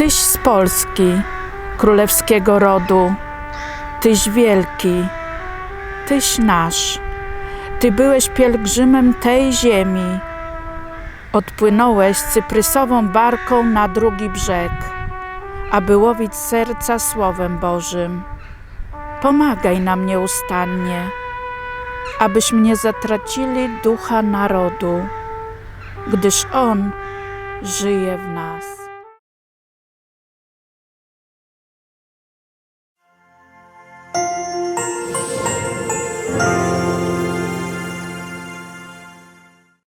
Tyś z Polski, królewskiego rodu, Tyś wielki, Tyś nasz. Ty byłeś pielgrzymem tej ziemi. Odpłynąłeś cyprysową barką na drugi brzeg, aby łowić serca Słowem Bożym. Pomagaj nam nieustannie, abyśmy nie zatracili ducha narodu, gdyż On żyje w nas.